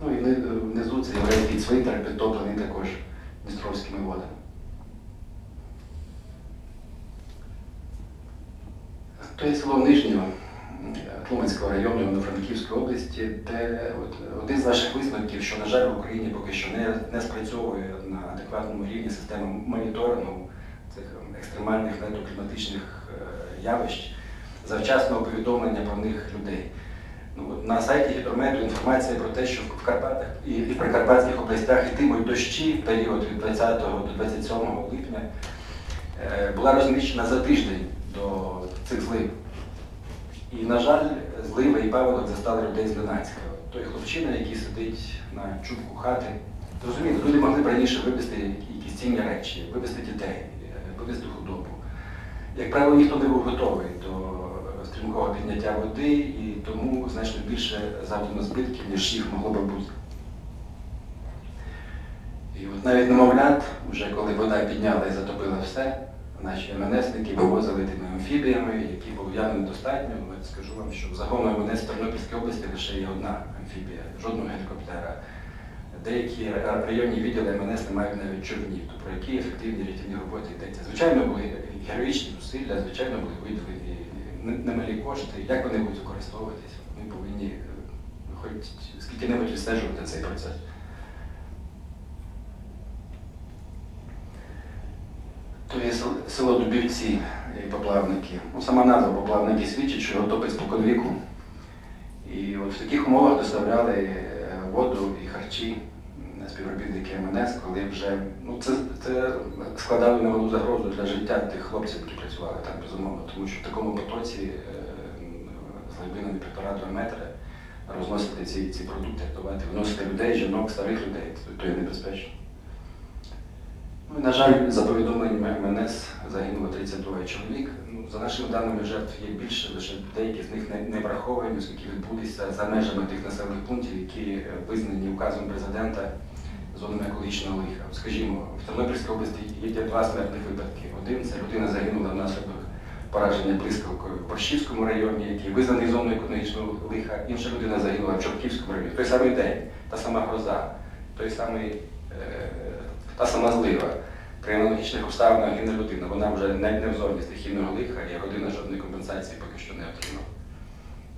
Ну і внизу це єврейський цвинтар, підтоплений також Дністровськими водами. Є село Нижнього Тлумацького району Івано-Франківської області, де от, один з наших висновків, що, на жаль, в Україні поки що не, не спрацьовує на адекватному рівні система моніторингу цих екстремальних летокліматичних е, явищ, завчасного повідомлення про них людей. Ну, на сайті гідромету інформація про те, що в Карпатах і, в Прикарпатських областях йтимуть дощі в період від 20 до 27 липня е, була розміщена за тиждень до цих злив. І, на жаль, злива і паводок застали людей з Ленацька. Той хлопчина, який сидить на чубку хати, розумієте, люди могли б раніше вивезти якісь цінні речі, вивезти дітей, е, вивезти худобу. Як правило, ніхто не був готовий до стрімкого підняття води, і тому значно більше завдано збитків, ніж їх могло би бути. І от навіть немовлят, вже коли вода підняла і затопила все, наші МНСники вивозили тими амфібіями, які було явно недостатньо. От скажу вам, що в загону МНС в Тернопільській області лише є одна амфібія, жодного гелікоптера. Деякі районні відділи МНС не мають навіть човнів, то про які ефективні рятівні роботи йдеться. Звичайно, були героїчні зусилля, звичайно, були виділені немалі кошти. Як вони будуть використовуватися? Ми повинні е, хоч скільки-небудь відстежувати цей процес. То є село Дубівці і поплавники. Ну, сама назва поплавники свідчить, що його топить споконвіку. І от в таких умовах доставляли е, воду і харчі співробітники МНС, коли вже ну, це, це складало невелику загрозу для життя тих хлопців, які працювали там, безумовно, тому що в такому потоці е, з глибинами півтора-два метри розносити ці, ці продукти, давати, виносити людей, жінок, старих людей, то, є небезпечно. Ну, на жаль, за повідомленнями МНС загинуло 32 чоловік. Ну, за нашими даними, жертв є більше, лише деякі з них не, не враховані, оскільки відбулися за межами тих населених пунктів, які е, визнані указом президента зонами екологічного лиха. Скажімо, в Тернопільській області є два смертних випадки. Один це людина загинула внаслідок пораження блискавкою в Борщівському районі, який визнаний зоною екологічного лиха. Інша людина загинула в Чортківському районі. Той самий день, та сама гроза, той самий, е, та сама злива. При аналогічних обставинах гине людина. Вона вже не в зоні стихійного лиха, і родина жодної компенсації поки що не отримала.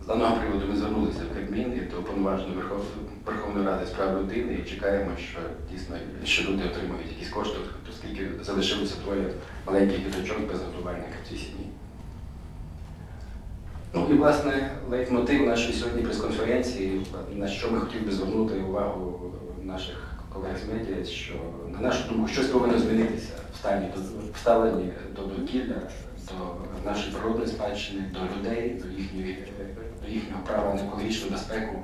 Даного приводу ми звернулися в Кабмін і до уповноваженої Верхов- Верховної Ради з прав людини і чекаємо, що дійсно що люди отримують якісь кошти, оскільки залишилося двоє маленьких діточок без годувальника в цій сім'ї. Ну і власне лейтмотив нашої сьогодні прес-конференції, на що ми хотів би звернути увагу наших колег з медіа, що на нашу думку щось повинно змінитися в ставленні до довкілля, до нашої природної спадщини, до людей, до їхньої до їхнього права на екологічну безпеку.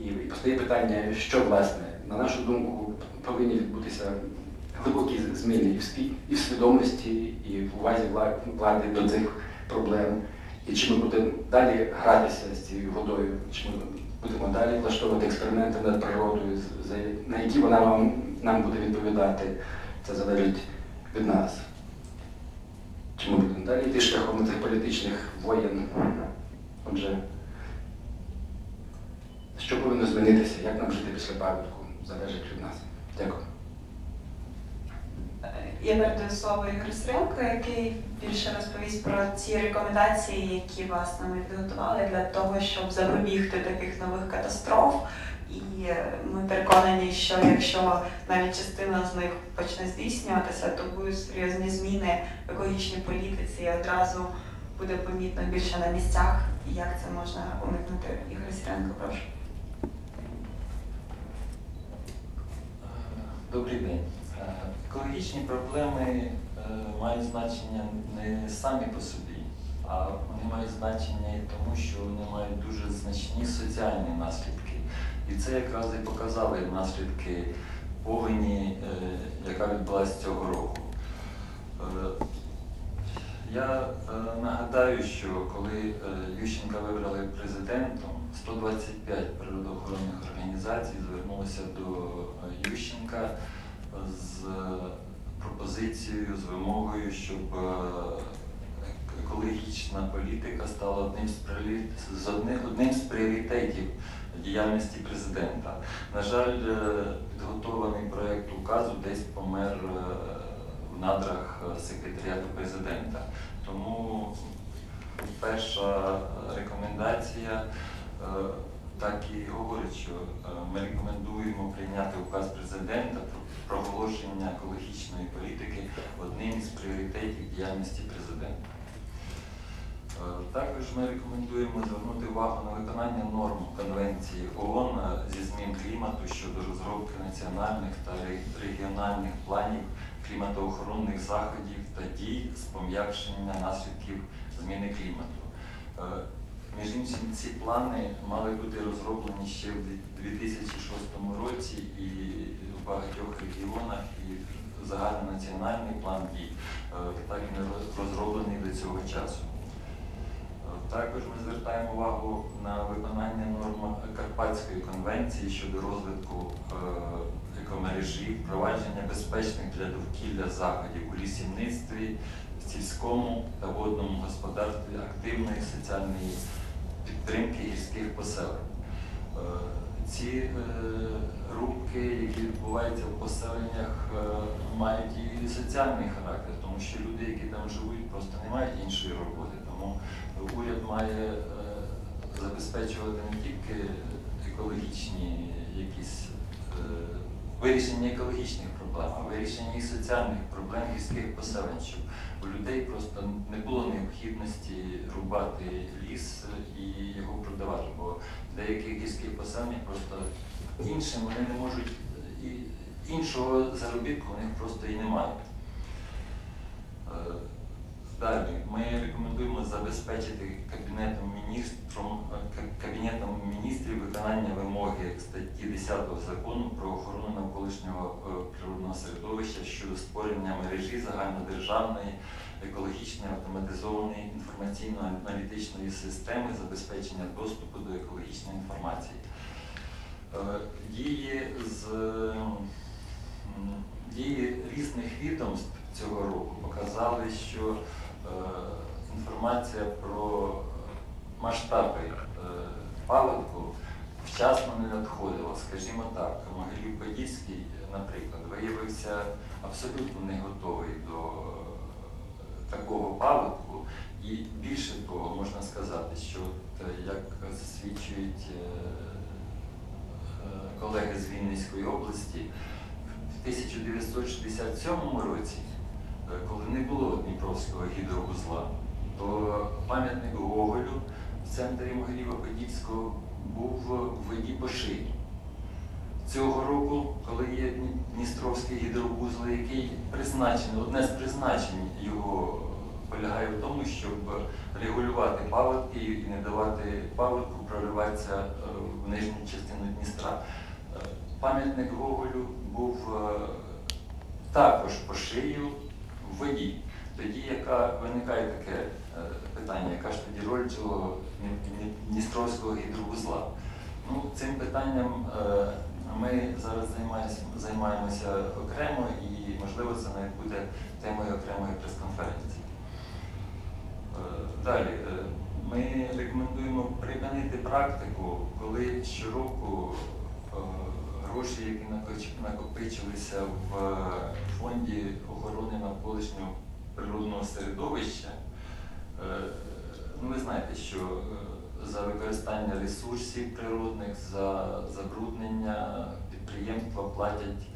І, і постає питання, що власне, на нашу думку, повинні відбутися глибокі зміни і в сві- і в свідомості, і в увазі влади до цих проблем. І чи ми будемо далі гратися з цією водою, чи ми будемо далі влаштовувати експерименти над природою, на які вона вам, нам буде відповідати, це залежить від нас. Чи ми будемо далі йти шляхом цих політичних воєн? Отже, що повинно змінитися, як нам жити після паводку, залежить від нас. Дякую. Я передаю слово Ігорю Стрелко, який більше розповість про ці рекомендації, які власне ми підготували для того, щоб запобігти таких нових катастроф. І ми переконані, що якщо навіть частина з них почне здійснюватися, то будуть серйозні зміни в екологічній політиці і одразу буде помітно більше на місцях, і як це можна уникнути. Ігор Сіренко, прошу. Добрий день. Е, Екологічні проблеми е, мають значення не самі по собі, а вони мають значення і тому, що вони мають дуже значні соціальні наслідки. І це якраз і показали наслідки повені, е, яка відбулася цього року. Е, Я е, нагадаю, що коли Ющенка вибрали президентом, 125 природоохоронних організацій звернулося до Ющенка з пропозицією, з вимогою, щоб екологічна політика стала одним з, одним з пріоритетів діяльності президента. На жаль, е, підготований проєкт указу десь помер е, в надрах е, секретаріату президента. Тому перша рекомендація так і говорить, що ми рекомендуємо прийняти указ президента про проголошення екологічної політики одним із пріоритетів діяльності президента. Е, Також ми рекомендуємо звернути увагу на виконання норм Конвенції ООН зі змін клімату щодо розробки національних та регіональних планів кліматоохоронних заходів та дій з пом'якшення наслідків зміни клімату. Е, Між іншим, ці плани мали бути розроблені ще в 2006 році і в багатьох регіонах, і загальнонаціональний план дій е, так і не розроблений до цього часу. Е, Також ми звертаємо увагу на виконання норм Карпатської конвенції щодо розвитку е, екомережі, впровадження безпечних для довкілля заходів у лісівництві, сільському та водному господарстві, активної соціальної підтримки гірських поселень. Е, Ці рубки, які відбуваються в поселеннях, е, мають і соціальний характер, тому що люди, які там живуть, просто не мають іншої роботи. Тому уряд має е, забезпечувати не тільки екологічні якісь е, вирішення екологічних проблем, а вирішення і соціальних проблем гірських поселенців. у людей просто не було необхідності рубати ліс і його продавати, бо в деяких поселення просто іншим вони не можуть і іншого заробітку у них просто і немає. Е, Далі ми забезпечити Кабінетом міністром, Кабінетом міністрів виконання вимоги статті 10 закону про охорону навколишнього е, природного середовища щодо створення мережі загальнодержавної екологічної автоматизованої інформаційно-аналітичної системи забезпечення доступу до екологічної інформації. Е, Дії з дії різних відомств цього року показали, що е, інформація про масштаби е, вчасно не надходила. Скажімо так, Могилів-Подільський, наприклад, виявився абсолютно не готовий до е, такого паводку. І більше того, можна сказати, що от, е, як засвідчують колеги з Вінницької області, в 1967 році, коли не було Дніпровського гідровузла, пам'ятник Гоголю в центрі Могилєва-Подільського був в воді по шиї. Цього року, коли є Дністровський гідровузол, який призначений, одне з призначень його полягає в тому, щоб регулювати паводки і не давати паводку прориватися е, в нижню частину Дністра. Е, Пам'ятник Гоголю був е, також по шию в воді. Тоді яка виникає таке е, питання, яка ж тоді роль цього Дні- Дні- Дністровського гідровузла? Ну, цим питанням е, ми зараз займаємося, окремо і, можливо, це навіть буде темою окремої прес-конференції. Е, Далі, е, ми рекомендуємо припинити практику, коли щороку е, гроші, які накопичилися в фонді охорони навколишнього природного середовища, е, ну ви знаєте, що е, за використання ресурсів природних, за забруднення підприємства платять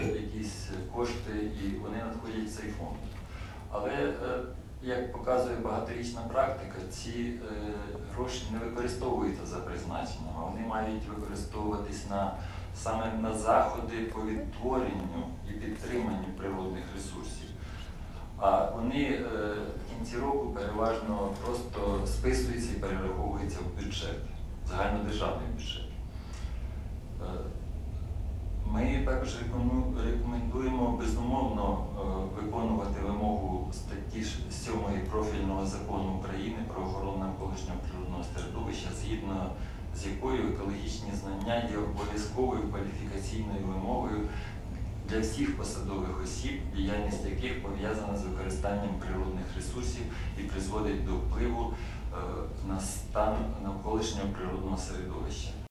е, якісь кошти і вони надходять в цей фонд. Але е, як показує багаторічна практика, ці е, гроші не використовуються за призначенням, вони мають використовуватись на саме на заходи по відтворенню і підтриманню природних ресурсів. А вони е, кінці року переважно просто списуються і перераховуються в бюджет, загальнодержавний бюджет. Е, Ми також рекомендуємо безумовно е, виконувати вимогу статті 7 профільного закону України про охорону навколишнього природного середовища, згідно з якою екологічні знання є обов'язковою кваліфікаційною вимогою для всіх посадових осіб, діяльність яких пов'язана з використанням природних ресурсів і призводить до впливу е, на стан навколишнього природного середовища.